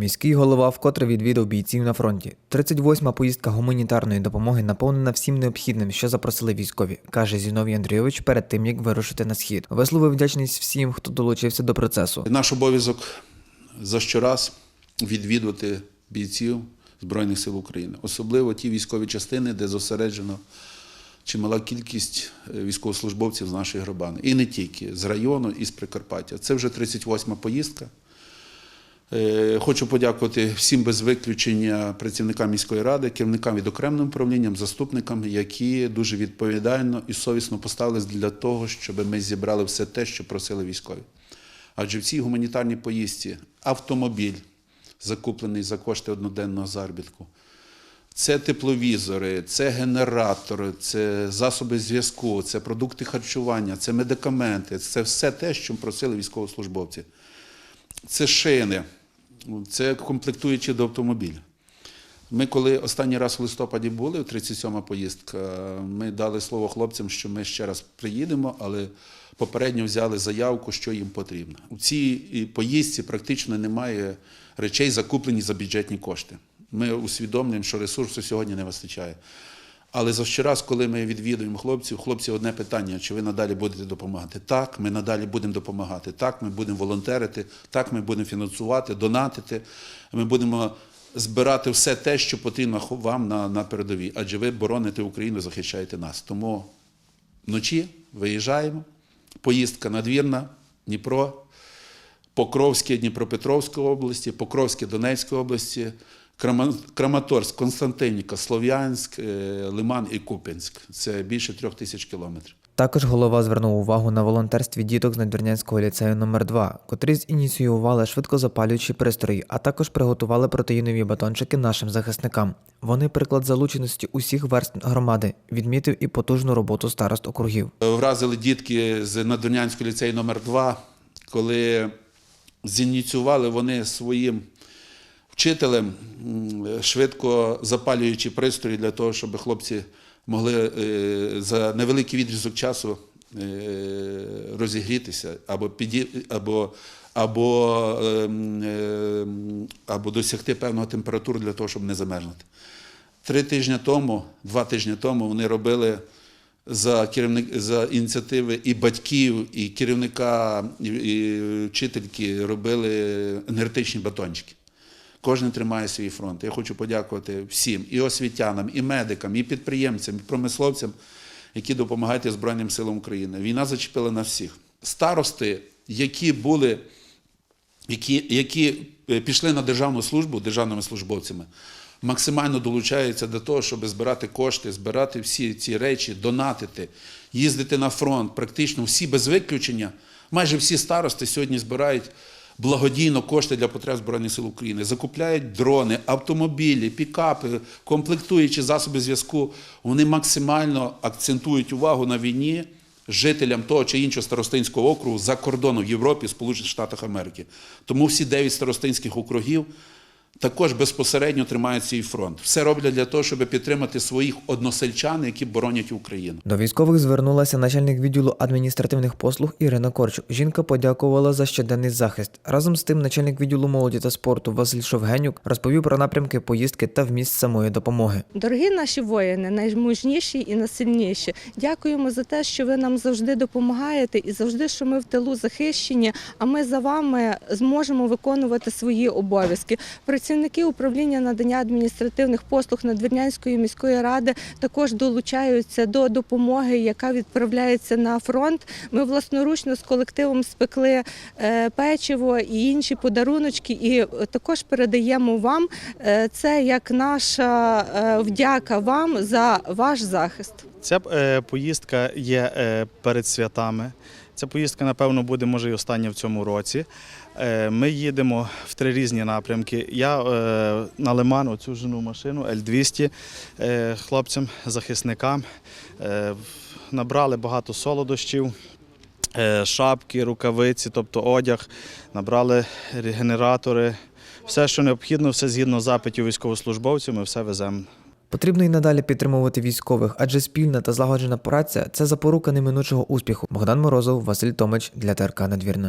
Міський голова вкотре відвідав бійців на фронті. 38-ма поїздка гуманітарної допомоги наповнена всім необхідним, що запросили військові, каже Зіновій Андрійович перед тим, як вирушити на схід. Висловив вдячність всім, хто долучився до процесу. Наш обов'язок за щораз відвідувати бійців Збройних сил України, особливо ті військові частини, де зосереджено чимала кількість е, військовослужбовців з нашої громади. І не тільки з району, і з Прикарпаття. Це вже 38-ма поїздка. Е, Хочу подякувати всім без виключення працівникам міської ради, керівникам відокремленим управлінням, заступникам, які дуже відповідально і совісно поставились для того, щоб ми зібрали все те, що просили військові. Адже в цій гуманітарній поїздці автомобіль, закуплений за кошти одноденного заробітку, це тепловізори, це генератори, це засоби зв'язку, це продукти харчування, це медикаменти, це все те, що просили військовослужбовці. Це шини, це комплектуючі до автомобіля. Ми, коли останній раз в листопаді були, 37-ма поїздка, ми дали слово хлопцям, що ми ще раз приїдемо, але попередньо взяли заявку, що їм потрібно. У цій поїздці практично немає речей, закуплені за бюджетні кошти. Ми усвідомлюємо, що ресурсу сьогодні не вистачає. Але завжди раз, коли ми відвідуємо хлопців, хлопці одне питання: чи ви надалі будете допомагати? Так, ми надалі будемо допомагати. Так, ми будемо волонтерити, так, ми будемо фінансувати, донатити. Ми будемо збирати все те, що потрібно вам на, на передовій. Адже ви бороните Україну, захищаєте нас. Тому вночі виїжджаємо. Поїздка надвірна, Дніпро, Покровське Дніпропетровської області, Покровське Донецької області, Краматорськ, Константинівка, Слов'янськ, е, Лиман і Куп'янськ. Це більше трьох тисяч кілометрів. Також голова звернув увагу на волонтерстві діток з Надвірнянського ліцею номер 2 котрі зініціювали швидкозапалюючі пристрої, а також приготували протеїнові батончики нашим захисникам. Вони приклад залученості усіх верств громади, відмітив і потужну роботу старост округів. Вразили дітки з Надвірнянського ліцею номер 2 коли зініціювали вони своїм вчителем швидко запалюючи пристрої для того, щоб хлопці могли е, за невеликий відрізок часу е, розігрітися або, піді, або, або, ем, ем, або досягти певного температури для того, щоб не замерзнути. Три тижні тому, два тижні тому вони робили за керівник за ініціативи і батьків, і керівника, і, і вчительки робили енергетичні батончики. Кожен тримає свій фронт. Я хочу подякувати всім і освітянам, і медикам, і підприємцям, і промисловцям, які допомагають Збройним силам України. Війна зачепила на всіх. Старости, які були які, які е, пішли на державну службу державними службовцями, максимально долучаються до того, щоб збирати кошти, збирати всі ці речі, донатити, їздити на фронт. Практично всі без виключення, майже всі старости сьогодні збирають благодійно кошти для потреб Збройних сил України, закупляють дрони, автомобілі, пікапи, комплектуючі засоби зв'язку. Вони максимально акцентують увагу на війні жителям того чи іншого старостинського округу за кордоном в Європі, Сполучених Штатах Америки. Тому всі дев'ять старостинських округів також безпосередньо тримають свій фронт. Все роблять для того, щоб підтримати своїх односельчан, які боронять Україну. До військових звернулася начальник відділу адміністративних послуг Ірина Корчук. Жінка подякувала за щоденний захист. Разом з тим, начальник відділу молоді та спорту Василь Шовгенюк розповів про напрямки поїздки та вміст самої допомоги. Дорогі наші воїни, наймужніші і найсильніші. Дякуємо за те, що ви нам завжди допомагаєте і завжди, що ми в тилу захищені. А ми за вами зможемо виконувати свої обов'язки. Працівники управління надання адміністративних послуг Надвірнянської міської ради також долучаються до допомоги, яка відправляється на фронт. Ми власноручно з колективом спекли е, печиво і інші подаруночки, і також передаємо вам. Е, Це як наша е, вдяка вам за ваш захист. Ця поїздка є перед святами. Ця поїздка, напевно, буде може і остання в цьому році. Е, Ми їдемо в три різні напрямки. Я е, на Лиман, оцю жену машину Л-200 е, хлопцям, захисникам. Набрали багато солодощів, шапки, рукавиці, тобто одяг, набрали генератори. Все, що необхідно, все згідно запитів військовослужбовців, ми все веземо Потрібно й надалі підтримувати військових, адже спільна та злагоджена праця це запорука неминучого успіху. Богдан Морозов, Василь Томич для ТРК Надвірна.